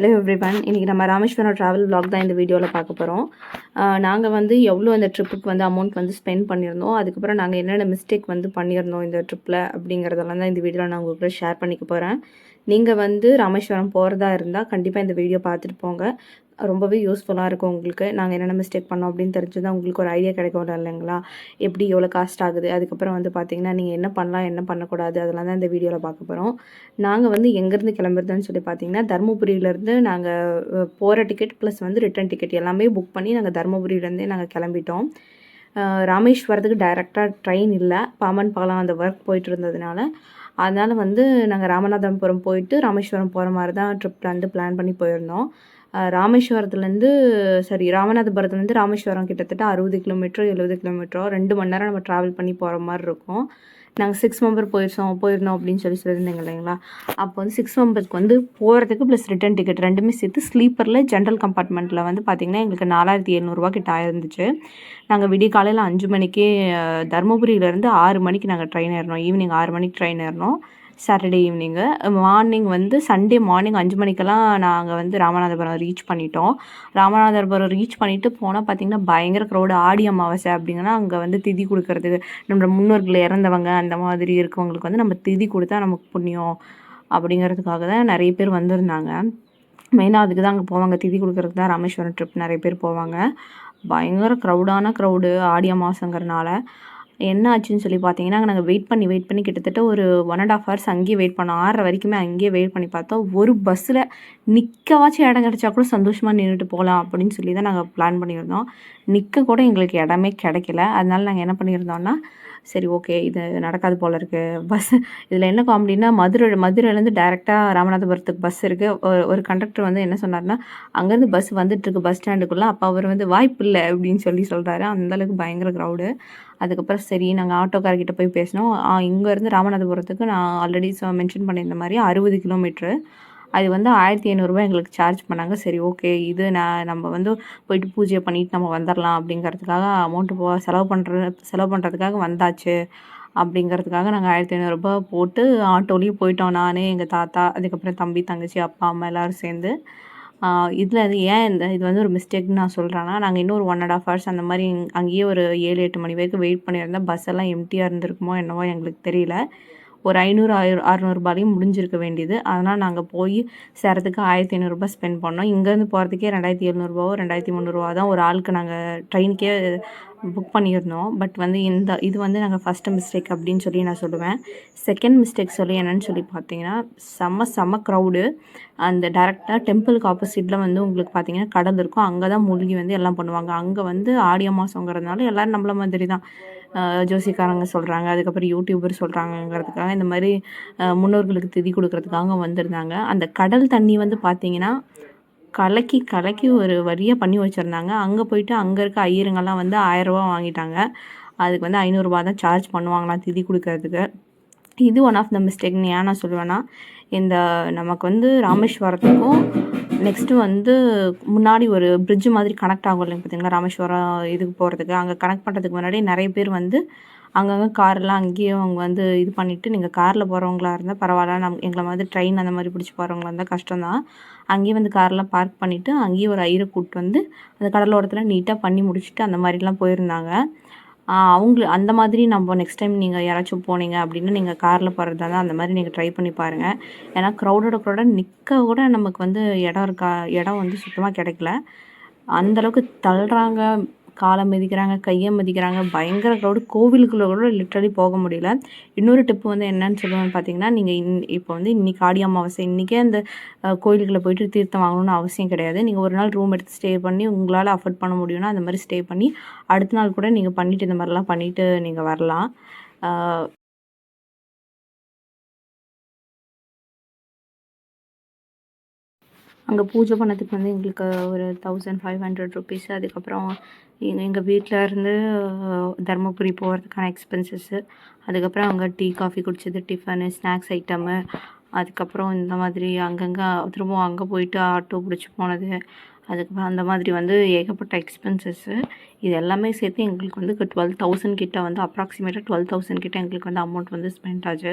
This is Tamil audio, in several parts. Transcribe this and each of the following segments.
ஹலோ எவ்ரிவன் இன்றைக்கி நம்ம ராமேஸ்வரம் ட்ராவல் பிளாக் தான் இந்த வீடியோவில் பார்க்க போகிறோம் நாங்கள் வந்து எவ்வளோ அந்த ட்ரிப்புக்கு வந்து அமௌண்ட் வந்து ஸ்பெண்ட் பண்ணியிருந்தோம் அதுக்கப்புறம் நாங்கள் என்னென்ன மிஸ்டேக் வந்து பண்ணியிருந்தோம் இந்த ட்ரிப்பில் அப்படிங்கிறதெல்லாம் தான் இந்த வீடியோவில் நான் உங்களுக்கு ஷேர் பண்ணிக்க போகிறேன் நீங்கள் வந்து ராமேஸ்வரம் போகிறதா இருந்தால் கண்டிப்பாக இந்த வீடியோ பார்த்துட்டு போங்க. ரொம்பவே யூஸ்ஃபுல்லாக இருக்கும் உங்களுக்கு. நாங்கள் என்னென்ன மிஸ்டேக் பண்ணோம் அப்படின்னு தெரிஞ்சுதான் உங்களுக்கு ஒரு ஐடியா கிடைக்கும் இல்லைங்களா? எப்படி எவ்வளோ காஸ்ட் ஆகுது? அதுக்கப்புறம் வந்து பார்த்தீங்கன்னா நீங்கள் என்ன பண்ணலாம் என்ன பண்ணக்கூடாது? அதெல்லாம் தான் இந்த வீடியோவில் பார்க்க போகிறோம் நாங்கள் வந்து எங்கேருந்து கிளம்புறதுன்னு சொல்லி பார்த்தீங்கன்னா தருமபுரியிலேருந்து நாங்கள் போகிற டிக்கெட் ப்ளஸ் வந்து ரிட்டர்ன் டிக்கெட் எல்லாமே புக் பண்ணி நாங்கள் தருமபுரியிலேருந்தே நாங்கள் கிளம்பிட்டோம். ராமேஸ்வரத்துக்கு டைரெக்டாக ட்ரெயின் இல்லை. பாமன் பாலம் அந்த ஒர்க் போயிட்டு இருந்ததுனால அதனால் வந்து நாங்கள் ராமநாதபுரம் போயிட்டு ராமேஸ்வரம் போகிற மாதிரி தான் ட்ரிப் வந்து பிளான் பண்ணி போயிருந்தோம். ராமேஸ்வரத்துலேருந்து சரி ராமநாதபுரத்துலேருந்து ராமேஸ்வரம் கிட்டத்தட்ட அறுபது கிலோமீட்டரோ எழுபது கிலோமீட்டரோ ரெண்டு மணி நேரம் நம்ம ட்ராவல் பண்ணி போகிற மாதிரி இருக்கும். நாங்கள் சிக்ஸ் மெம்பர் போயிருச்சோம் போயிருந்தோம் அப்படின்னு சொல்லி சொல்லியிருந்தீங்க இல்லைங்களா? அப்போ வந்து சிக்ஸ் மெம்பருக்கு வந்து போகிறதுக்கு ப்ளஸ் ரிட்டர்ன் டிக்கெட் ரெண்டுமே சேர்த்து ஸ்லீப்பரில் ஜென்ரல் கம்பார்ட்மெண்ட்டில் வந்து பார்த்திங்கன்னா எங்களுக்கு நாலாயிரத்தி எழுநூறுவா கிட்ட ஆயிருந்துச்சு. நாங்கள் விடிய காலையில் அஞ்சு மணிக்கே தருமபுரியிலேருந்து ஆறு மணிக்கு நாங்கள் ட்ரெயின் ஏறினோம். ஈவினிங் ஆறு மணிக்கு ட்ரெயின் ஏறினோம். சாட்டர்டே ஈவினிங்கு மார்னிங் வந்து சண்டே மார்னிங் அஞ்சு மணிக்கெல்லாம் நாங்கள் வந்து ராமநாதபுரம் ரீச் பண்ணிட்டோம். ராமநாதபுரம் ரீச் பண்ணிவிட்டு போனால் பார்த்திங்கன்னா பயங்கர க்ரௌடு ஆடி அமாவாசை அப்படிங்கன்னா அங்கே வந்து திதி கொடுக்கறதுக்கு நம்ம முன்னோர்கள் இறந்தவங்க அந்த மாதிரி இருக்கவங்களுக்கு வந்து நம்ம திதி கொடுத்தா நமக்கு புண்ணியம் அப்படிங்கிறதுக்காக தான் நிறைய பேர் வந்திருந்தாங்க. மெயினாக அதுக்கு தான் அங்கே போவாங்க. திதி கொடுக்கறதுக்கு தான் ராமேஸ்வரம் ட்ரிப் நிறைய பேர் போவாங்க. பயங்கர க்ரௌடான க்ரௌடு ஆடி அமாவாசைங்கிறனால. என்ன ஆச்சுன்னு சொல்லி பார்த்தீங்கன்னா நாங்கள் வெயிட் பண்ணி வெயிட் பண்ணி கிட்டத்தட்ட ஒரு ஒன் அண்ட் ஆஃப் ஹவர்ஸ் அங்கேயே வெயிட் பண்ணோம். ஆறரை வரைக்குமே அங்கேயே வெயிட் பண்ணி பார்த்தோம். ஒரு பஸ்ஸில் நிற்கவாச்சும் இடம் கிடச்சா கூட சந்தோஷமாக நின்றுட்டு போகலாம் அப்படின்னு சொல்லி தான் நாங்கள் பிளான் பண்ணியிருந்தோம். நிற்க கூட எங்களுக்கு இடமே கிடைக்கல. அதனால நாங்கள் என்ன பண்ணியிருந்தோம்னா சரி ஓகே இது நடக்காது போல இருக்குது பஸ் இதில் என்ன காமெடினா மதுரை மதுரையிலேருந்து டேரெக்டாக ராமநாதபுரத்துக்கு பஸ் இருக்குது ஒரு ஒரு கண்டக்டர் வந்து என்ன சொன்னார்னா அங்கேருந்து பஸ் வந்துட்டுருக்கு பஸ் ஸ்டாண்டுக்குள்ளே அப்போ அவர் வந்து வாய்ப்பு இல்லை அப்படின்னு சொல்லி சொல்கிறாரு அந்தளவுக்கு பயங்கர க்ரௌடு அதுக்கப்புறம் சரி நாங்கள் ஆட்டோக்காரர்கிட்ட போய் பேசினோம். இங்கேருந்து ராமநாதபுரத்துக்கு நான் ஆல்ரெடி மென்ஷன் பண்ணியிருந்த மாதிரி அறுபது கிலோமீட்ரு அது வந்து ஆயிரத்தி ஐநூறுரூவா எங்களுக்கு சார்ஜ் பண்ணாங்க. சரி ஓகே இது நான் நம்ம வந்து போயிட்டு பூஜையை பண்ணிட்டு நம்ம வந்துடலாம் அப்படிங்கிறதுக்காக அமௌண்ட்டு போ செலவு பண்ணுற செலவு பண்ணுறதுக்காக வந்தாச்சு. அப்படிங்கிறதுக்காக நாங்கள் ஆயிரத்தி ஐநூறுரூபா போட்டு ஆட்டோலேயும் போயிட்டோம். நான் எங்கள் தாத்தா அதுக்கப்புறம் தம்பி தங்கச்சி அப்பா அம்மா எல்லோரும் சேர்ந்து. இதில் அது ஏன் இந்த இது வந்து ஒரு மிஸ்டேக்னு நான் சொல்கிறேன்னா நாங்கள் இன்னும் ஒரு ஒன் அண்ட் ஆஃப் ஹவர்ஸ் அந்த மாதிரி அங்கேயே ஒரு ஏழு எட்டு மணி வரைக்கும் வெயிட் பண்ணியிருந்தேன். பஸ் எல்லாம் எம்டியாக இருந்திருக்குமோ என்னவோ எங்களுக்கு தெரியல. ஒரு ஐநூறு ஆயிரம் அறநூறுபாலையும் முடிஞ்சிருக்க வேண்டியது. அதனால் நாங்கள் போய் சேரத்துக்கு ஆயிரத்தி ஐநூறுரூபா ஸ்பெண்ட் பண்ணோம். இங்கேருந்து போகிறதுக்கே ரெண்டாயிரத்தி எழுநூறுபாவோ ரெண்டாயிரத்தி முந்நூறுரூவா தான் ஒரு ஆளுக்கு நாங்கள் ட்ரெயினுக்கே புக் பண்ணியிருந்தோம். பட் வந்து இந்த இது வந்து நாங்கள் ஃபஸ்ட்டு மிஸ்டேக் அப்படின்னு சொல்லி நான் சொல்லுவேன். செகண்ட் மிஸ்டேக் சொல்லி என்னென்னு சொல்லி பார்த்தீங்கன்னா செம்ம செம்ம க்ரௌடு அந்த டேரெக்டாக டெம்பிளுக்கு ஆப்போசிட்டில் வந்து உங்களுக்கு பார்த்தீங்கன்னா கடல் இருக்கும். அங்கே தான் மூழ்கி வந்து எல்லாம் பண்ணுவாங்க. அங்கே வந்து ஆடி அமாசங்கிறதுனால எல்லோரும் நம்மள மாதிரி தான். ஜோசிக்காரங்க சொல்கிறாங்க அதுக்கப்புறம் யூடியூபர் சொல்கிறாங்கங்கிறதுக்காக இந்த மாதிரி முன்னோர்களுக்கு திதி கொடுக்கறதுக்காக வந்திருந்தாங்க. அந்த கடல் தண்ணி வந்து பார்த்தீங்கன்னா கலக்கி கலக்கி ஒரு வரியாக பண்ணி வச்சுருந்தாங்க. அங்கே போயிட்டு அங்கே இருக்க ஐயருங்கெல்லாம் வந்து ஆயரூபா வாங்கிட்டாங்க. அதுக்கு வந்து ஐநூறுரூபா தான் சார்ஜ் பண்ணுவாங்களாம் திதி கொடுக்கறதுக்கு. இது ஒன் ஆஃப் த மிஸ்டேக்னு ஏன் நான் சொல்லுவேன்னா இந்த நமக்கு வந்து ராமேஸ்வரத்துக்கும் நெக்ஸ்ட்டு வந்து முன்னாடி ஒரு பிரிட்ஜ் மாதிரி கனெக்ட் ஆகும் இல்லைங்க பார்த்தீங்களா ராமேஸ்வரம் இதுக்கு போகிறதுக்கு அங்கே கனெக்ட் பண்ணுறதுக்கு முன்னாடி நிறைய பேர் வந்து அங்கங்கே கார்லாம் அங்கேயே அவங்க வந்து இது பண்ணிவிட்டு நீங்கள் காரில் போகிறவங்களா இருந்தால் பரவாயில்ல. நம் எங்களை மாதிரி ட்ரெயின் அந்த மாதிரி பிடிச்சி போகிறவங்களா இருந்தால் கஷ்டம் தான் அங்கேயே வந்து கார்லாம் பார்க் பண்ணிவிட்டு அங்கேயே ஒரு ஐயரை கூப்பிட்டு வந்து அந்த கடலோரத்தில் நீட்டாக பண்ணி முடிச்சுட்டு அந்த மாதிரிலாம் போயிருந்தாங்க. ஆஹ் அவங்கள அந்த மாதிரி நம்ம நெக்ஸ்ட் டைம் நீங்கள் யாராச்சும் போனீங்க அப்படின்னா நீங்கள் காரில் போகிறதா தான் அந்த மாதிரி நீங்கள் ட்ரை பண்ணி பாருங்கள் ஏன்னா க்ரௌடோட க்ரௌடாக நிற்க கூட நமக்கு வந்து இடம் இருக்கா இடம் வந்து சுத்தமாக கிடைக்கல. அந்தளவுக்கு தள்ளுறாங்க காலை மிதிக்கிறாங்க கையை மிதிக்கிறாங்க பயங்கர க்ரௌடு கோவிலுக்குள்ளே கூட லிட்ரலி போக முடியல. இன்னொரு டிப்பு வந்து என்னன்னு சொல்லுவேன் பார்த்தீங்கன்னா நீங்கள் இன் இப்போ வந்து இன்றைக்கி ஆடி அமாவாசை இன்றைக்கே அந்த அஹ், கோயிலுக்குள்ள போயிட்டு தீர்த்தம் வாங்கணும்னு அவசியம் கிடையாது. நீங்கள் ஒரு நாள் ரூம் எடுத்து ஸ்டே பண்ணி உங்களால் அஃபோர்ட் பண்ண முடியும்னா அந்த மாதிரி ஸ்டே பண்ணி அடுத்த நாள் கூட நீங்கள் பண்ணிவிட்டு இந்த மாதிரிலாம் பண்ணிவிட்டு நீங்கள் வரலாம். அங்கே பூஜை பண்ணதுக்கு வந்து எங்களுக்கு ஒரு தௌசண்ட் ஃபைவ் ஹண்ட்ரட் ருபீஸ் அதுக்கப்புறம் எங்கள் எங்கள் வீட்டில் இருந்து தருமபுரி போகிறதுக்கான எக்ஸ்பென்சஸ்ஸு அதுக்கப்புறம் அங்கே டீ காஃபி குடிச்சது டிஃபனு ஸ்நாக்ஸ் ஐட்டமு அதுக்கப்புறம் இந்த மாதிரி அங்கங்கே திரும்பவும் அங்கே போயிட்டு ஆட்டோ பிடிச்சி போனது. அதுக்கு அந்த மாதிரி வந்து ஏகப்பட்ட எக்ஸ்பென்சஸ்ஸு இது எல்லாமே சேர்த்து எங்களுக்கு வந்து டுவெல் தௌசண்ட் கிட்டே வந்து அப்ராக்சிமேட்டாக டுவெல் தௌசண்ட் கிட்டே எங்களுக்கு வந்து அமௌண்ட் வந்து ஸ்பெண்ட் ஆச்சு.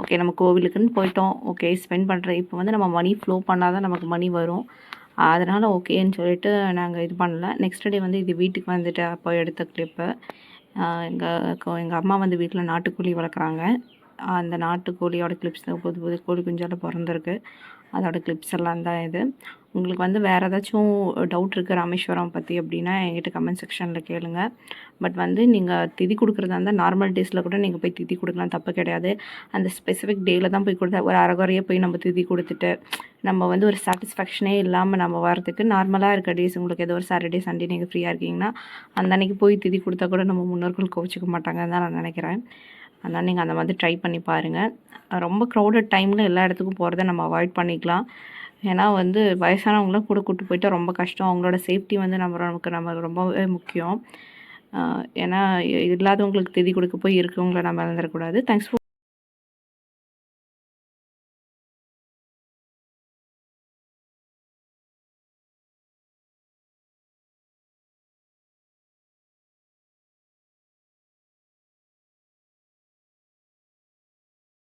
ஓகே நம்ம கோவிலுக்குன்னு போயிட்டோம். ஓகே ஸ்பெண்ட் பண்ணுறேன் இப்போ வந்து நம்ம மணி ஃப்ளோ பண்ணால் தான் நமக்கு மணி வரும். அதனால் ஓகேன்னு சொல்லிட்டு நாங்கள் இது பண்ணல. நெக்ஸ்ட் டே வந்து இது வீட்டுக்கு வந்துட்டு அப்போ எடுத்த கிளிப்பு எங்கள் எங்கள் அம்மா வந்து வீட்டில் நாட்டுக்கோழி வளர்க்குறாங்க. அந்த நாட்டுக்கோழியோட கிளிப்ஸ் தான் புது புது கோழி குஞ்சால் பிறந்திருக்கு. அதோடய கிளிப்ஸ் எல்லாம் தான் இது. உங்களுக்கு வந்து வேறு ஏதாச்சும் டவுட் இருக்குது ராமேஸ்வரம் பற்றி அப்படின்னா என்கிட்ட கமெண்ட் செக்ஷனில் கேளுங்க. பட் வந்து நீங்கள் திதி கொடுக்குறதா இருந்தால் நார்மல் டேஸில் கூட நீங்கள் போய் திதி கொடுக்கலாம். தப்பு கிடையாது. அந்த ஸ்பெசிஃபிக் டேயில் தான் போய் கொடுத்தா ஒரு அரைகுறையாக போய் நம்ம திதி கொடுத்துட்டு நம்ம வந்து ஒரு சாட்டிஸ்ஃபேக்ஷனே இல்லாமல் நம்ம வரதுக்கு நார்மலாக இருக்க டேஸ் உங்களுக்கு ஏதோ ஒரு சாட்டர்டே சண்டே நீங்கள் ஃப்ரீயாக இருக்கீங்கன்னா அந்த அன்றைக்கி போய் திதி கொடுத்தா கூட நம்ம முன்னோர்கள் கோவிச்சிக்க மாட்டாங்கன்னு தான் நான் நினைக்கிறேன். அதனால் நீங்கள் அந்த மாதிரி ட்ரை பண்ணி பாருங்கள் ரொம்ப க்ரௌடட் டைமில் எல்லா இடத்துக்கும் போகிறத நம்ம அவாய்ட் பண்ணிக்கலாம். ஏன்னா வந்து வயசானவங்களாம் கூட கூட்டு போயிட்டு ரொம்ப கஷ்டம். அவங்களோட சேஃப்டி வந்து நம்ம நமக்கு நம்ம ரொம்பவே முக்கியம். ஏன்னா இல்லாதவங்களுக்கு திதி கொடுக்க போய் இருக்கவங்கள நம்ம இழந்துடக்கூடாது. Thanks for